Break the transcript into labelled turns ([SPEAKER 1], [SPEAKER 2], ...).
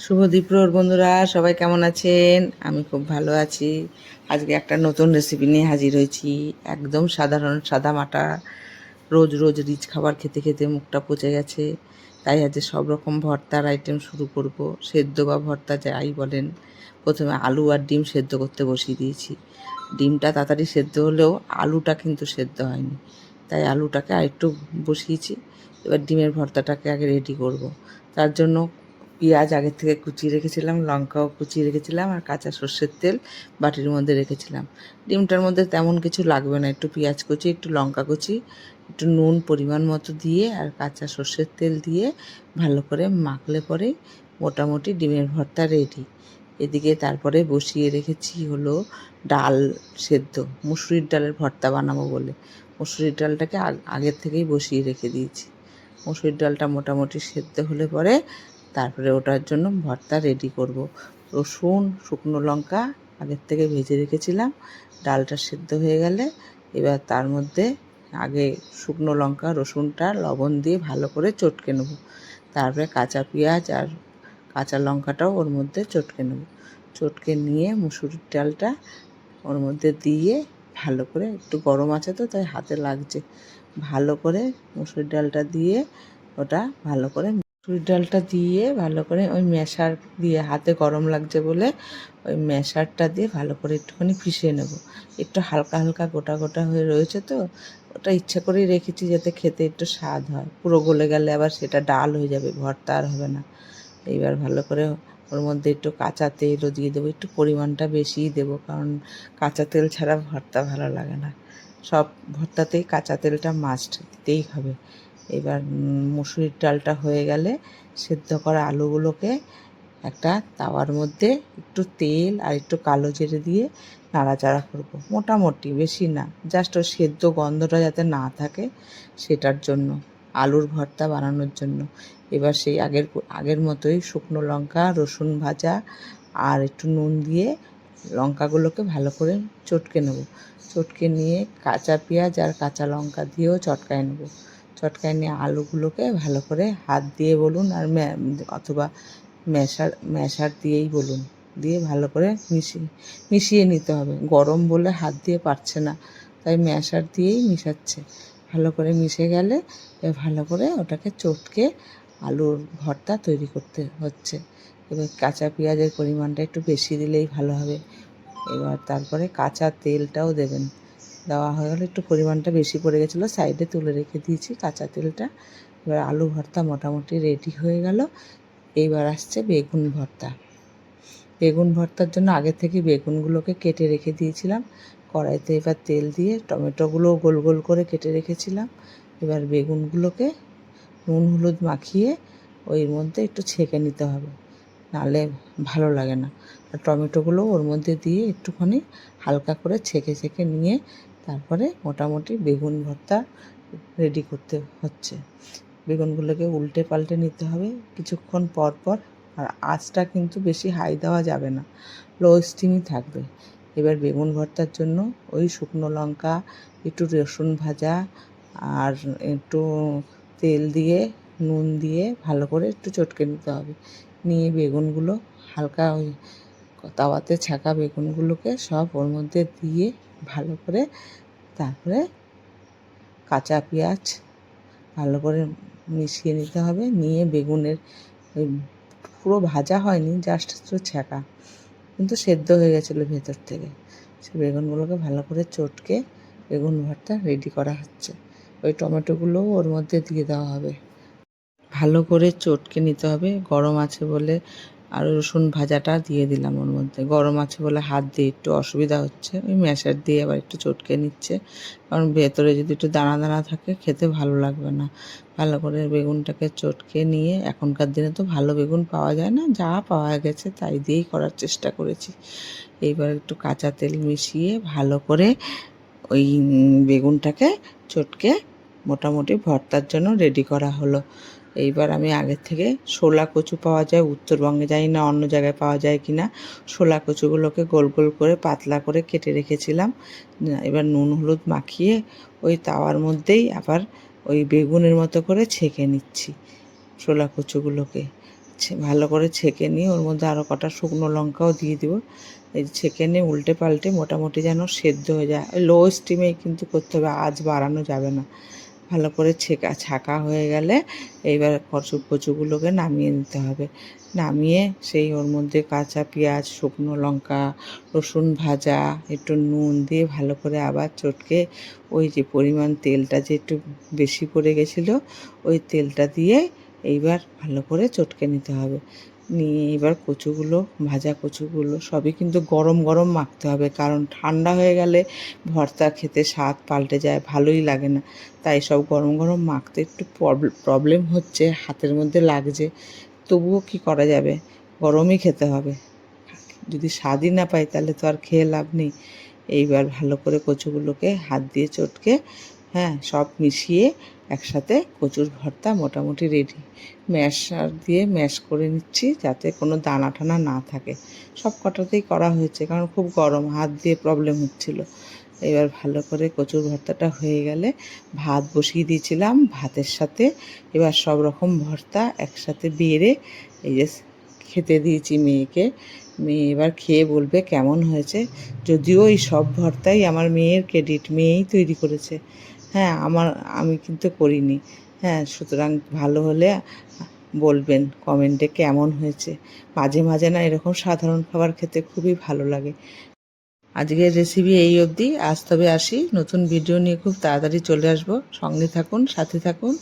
[SPEAKER 1] শুভ দীপ্রর বন্ধুরা, সবাই কেমন আছেন? আমি খুব ভালো আছি। আজকে একটা নতুন রেসিপি নিয়ে হাজির হয়েছি। একদম সাধারণ সাদা মাটা। রোজ রোজ রিচ খাবার খেতে খেতে মুখটা পচে গেছে। তাই আজকে সব রকম ভর্তার আইটেম শুরু করব। সেদ্ধ বা ভর্তা যাই বলেন। প্রথমে আলু আর ডিম সেদ্ধ করতে বসিয়ে দিয়েছি। ডিমটা তাড়াতাড়ি সেদ্ধ হলেও আলুটা কিন্তু সেদ্ধ হয়নি। তাই আলুটাকে আরেকটু বসিয়েছি। এবার ডিমের ভর্তাটাকে আগে রেডি করব। তার জন্য পেঁয়াজ আগের থেকে কুচিয়ে রেখেছিলাম, লঙ্কাও কুচিয়ে রেখেছিলাম আর কাঁচা সর্ষের তেল বাটির মধ্যে রেখেছিলাম। ডিমটার মধ্যে তেমন কিছু লাগবে না, একটু পেঁয়াজ কুচি, একটু লঙ্কা কুচি, একটু নুন পরিমাণ মতো দিয়ে আর কাঁচা সর্ষের তেল দিয়ে ভালো করে মাখলে পরে মোটামুটি ডিমের ভর্তা রেডি এদিকে তারপরে বসিয়ে রেখেছি হলো ডাল সেদ্ধ, মুসুরির ডালের ভর্তা বানাবো বলে। মুসুরির ডালটাকে আগের থেকেই বসিয়ে রেখে দিয়েছি। মুসুরির ডালটা মোটামুটি সেদ্ধ হলে পরে তারপরে ওটার জন্য ভর্তা রেডি করব। রসুন, শুকনো লঙ্কা আগের থেকে ভেজে রেখেছিলাম, ডালটা সেদ্ধ হয়ে গেলে এবার তার মধ্যে আগে শুকনো লঙ্কা, রসুনটা, লবণ দিয়ে ভালো করে চটকে নেব। তারপরে কাঁচা পেঁয়াজ আর কাঁচা লঙ্কাটাও ওর মধ্যে চটকে নেব। চটকে নিয়ে মুসুরির ডালটা ওর মধ্যে দিয়ে ভালো করে, একটু গরম আছে তো তাই হাতে লাগছে। ভালো করে মুসুর ডালটা দিয়ে ওটা ভালো করে মুসুরির ডালটা দিয়ে ভালো করে ওই ম্যাশার দিয়ে হাতে গরম লাগছে বলে ওই ম্যাশারটা দিয়ে ভালো করে একটুখানি পিষিয়ে নেব। একটু হালকা হালকা গোটা গোটা হয়ে রয়েছে তো, ওটা ইচ্ছা করেই রেখেছি যাতে খেতে একটু স্বাদ হয়। পুরো গলে গেলে আবার সেটা ডাল হয়ে যাবে, ভর্তা আর হবে না। এইবার ভালো করে ওর মধ্যে একটু কাঁচা তেলও দিয়ে দেবো, একটু পরিমাণটা বেশিই দেবো, কারণ কাঁচা তেল ছাড়া ভর্তা ভালো লাগে না। সব ভর্তাতেই কাঁচা তেলটা মাস্ট দিতেই হবে। এবার মুসুরির ডালটা হয়ে গেলে সেদ্ধ করা আলুগুলোকে একটা তাওয়ার মধ্যে একটু তেল আর একটু কালো জিরে দিয়ে নাড়াচাড়া করব। মোটামুটি, বেশি না জাস্ট ওই সেদ্ধ গন্ধটা যাতে না থাকে সেটার জন্য, আলুর ভর্তা বানানোর জন্য। এবার সেই আগের আগের মতোই শুকনো লঙ্কা, রসুন ভাজা আর একটু নুন দিয়ে লঙ্কাগুলোকে ভালো করে চটকে নেব। চটকে নিয়ে কাঁচা পেঁয়াজ আর কাঁচা লঙ্কা দিয়েও চটকায় নেব। চটকায় নিয়ে আলুগুলোকে ভালো করে হাত দিয়ে বলুন আর অথবা ম্যাশার ম্যাশার দিয়েই বলুন। দিয়ে ভালো করে মিশিয়ে মিশিয়ে নিতে হবে। গরম বলে হাত দিয়ে পারছে না, তাই ম্যাশার দিয়েই মিশাচ্ছে। ভালো করে মিশে গেলে ভালো করে ওটাকে চটকে আলুর ভর্তা তৈরি করতে হচ্ছে। এবার কাঁচা পেঁয়াজের পরিমাণটা একটু বেশি দিলেই ভালো হবে। এবার তারপরে কাঁচা তেলটাও দেবেন। দেওয়া হয়ে গেলে। একটু পরিমাণটা বেশি পড়ে গেছিল। সাইডে তুলে রেখে দিয়েছি কাঁচা তেলটা। এবার আলু ভর্তা মোটামুটি রেডি হয়ে গেল। এইবার আসছে বেগুন ভর্তা। বেগুন ভর্তার জন্য আগে থেকে বেগুনগুলোকে কেটে রেখে দিয়েছিলাম। কড়াইতে এবার তেল দিয়ে টমেটোগুলোও গোল গোল করে কেটে রেখেছিলাম। এবার বেগুনগুলোকে নুন হলুদ মাখিয়ে ওই মধ্যে একটু ছেঁকে নিতে হবে। নাহলে ভালো লাগে না। আর টমেটোগুলো ওর মধ্যে দিয়ে একটুখানি হালকা করে ছেঁকে ছেঁকে নিয়ে তারপরে মোটামুটি বেগুন ভর্তা রেডি করতে হচ্ছে। বেগুনগুলোকে উল্টে পাল্টে নিতে হবে কিছুক্ষণ পর পর, আর আঁচটা কিন্তু বেশি হাই দেওয়া যাবে না লো স্টিমই থাকবে। এবার বেগুন ভর্তার জন্য ওই শুকনো লঙ্কা, একটু রসুন ভাজা, আর একটু তেল দিয়ে, নুন দিয়ে ভালো করে একটু চটকে নিতে হবে। নিয়ে বেগুনগুলো হালকা ওই তাওয়াতে ছাকা বেগুনগুলোকে সব ওর মধ্যে দিয়ে ভালো করে তারপরে কাঁচা পেঁয়াজ ভালো করে মিশিয়ে নিতে হবে। নিয়ে বেগুনের পুরো ভাজা হয়নি জাস্ট একটু ছ্যাঁকা কিন্তু সেদ্ধ হয়ে গেছিল ভেতর থেকে। সে বেগুনগুলোকে ভালো করে চটকে বেগুন ভর্তা রেডি করা হচ্ছে। ওই টমেটোগুলোও ওর মধ্যে দিয়ে দেওয়া হবে। ভালো করে চটকে নিতে হবে। গরম আছে বলে আর রসুন ভাজাটা দিয়ে দিলাম ওর মধ্যে। গরম আছে বলে হাত দিয়ে একটু অসুবিধা হচ্ছে, ওই ম্যাশার দিয়ে আবার একটু চটকে নিচ্ছে। কারণ ভেতরে যদি একটু দানা দানা থাকে, খেতে ভালো লাগবে না। ভালো করে বেগুনটাকে চটকে নিয়ে, এখনকার দিনে তো ভালো বেগুন পাওয়া যায় না, যা পাওয়া গেছে তাই দিয়েই করার চেষ্টা করেছি। এইবার একটু কাঁচা তেল মিশিয়ে ভালো করে ওই বেগুনটাকে চটকে মোটামুটি ভর্তার জন্য রেডি করা হলো। এইবার আমি আগের থেকে শোলা কচু পাওয়া যায়, উত্তরবঙ্গে জানি না অন্য জায়গায় পাওয়া যায় কি না শোলা কচুগুলোকে গোল গোল করে পাতলা করে কেটে রেখেছিলাম। এবার নুন হলুদ মাখিয়ে ওই তাওয়ার মধ্যেই আবার ওই বেগুনের মতো করে ছেঁকে নিচ্ছি শোলা কচুগুলোকে। ভালো করে ছেঁকে নিয়ে ওর মধ্যে আরও কটা শুকনো লঙ্কাও দিয়ে দিব। এই ছেঁকে নিয়ে উল্টে পাল্টে মোটামুটি যেন সেদ্ধ হয়ে যায়। লো স্টিমেই কিন্তু করতে হবে, আজ বাড়ানো যাবে না। ভালো করে ছেঁকা, ছাকা হয়ে গেলে এইবার কচু কচুগুলোকে নামিয়ে নিতে হবে। নামিয়ে সেই ওর মধ্যে কাঁচা পেঁয়াজ, শুকনো লঙ্কা, রসুন ভাজা, একটু নুন দিয়ে ভালো করে আবার চটকে ওই যে পরিমাণ তেলটা যে একটু বেশি পড়ে গেছিল, ওই তেলটা দিয়ে এইবার ভালো করে চটকে নিতে হবে। নিয়ে এবার কচুগুলো, ভাজা কচুগুলো সবই কিন্তু গরম গরম মাখতে হবে। কারণ ঠান্ডা হয়ে গেলে ভর্তা খেতে স্বাদ পাল্টে যায়, ভালোই লাগে না। তাই সব গরম গরম মাখতে একটু প্রবলেম হচ্ছে, হাতের মধ্যে লাগছে। তবুও কি করা যাবে? গরমই খেতে হবে। যদি স্বাদই না পাই তাহলে তো আর খেয়ে লাভ নেই। এইবার ভালো করে কচুগুলোকে হাত দিয়ে চটকে হ্যাঁ সব মিশিয়ে একসাথে কচুর ভর্তা মোটামুটি রেডি ম্যাশার দিয়ে ম্যাশ করে নিচ্ছি যাতে কোনো দানা টানা না থাকে। সব কটাতেই করা হয়েছে কারণ খুব গরম, হাত দিয়ে প্রবলেম হচ্ছিল। এবার ভালো করে কচুর ভর্তাটা হয়ে গেলে ভাত বসিয়ে দিয়েছিলাম ভাতের সাথে। এবার সব রকম ভর্তা একসাথে বেড়ে এই যে খেতে দিয়েছি মেয়েকে। মেয়ে এবার খেয়ে বলবে কেমন হয়েছে। যদিও এই সব ভর্তাই আমার মেয়ের ক্রেডিট মেয়েই তৈরি করেছে। হ্যাঁ আমার, আমি কিন্তু করিনি। হ্যাঁ সুতরাং ভালো হলে বলবেন কমেন্টে কেমন হয়েছে। মাঝে মাঝে না এরকম সাধারণ খাবার খেতে খুবই ভালো লাগে। আজকের রেসিপি এই অবধি। আজ তবে আসি। নতুন ভিডিও নিয়ে খুব তাড়াতাড়ি চলে আসব। সঙ্গে থাকুন, সাথে থাকুন।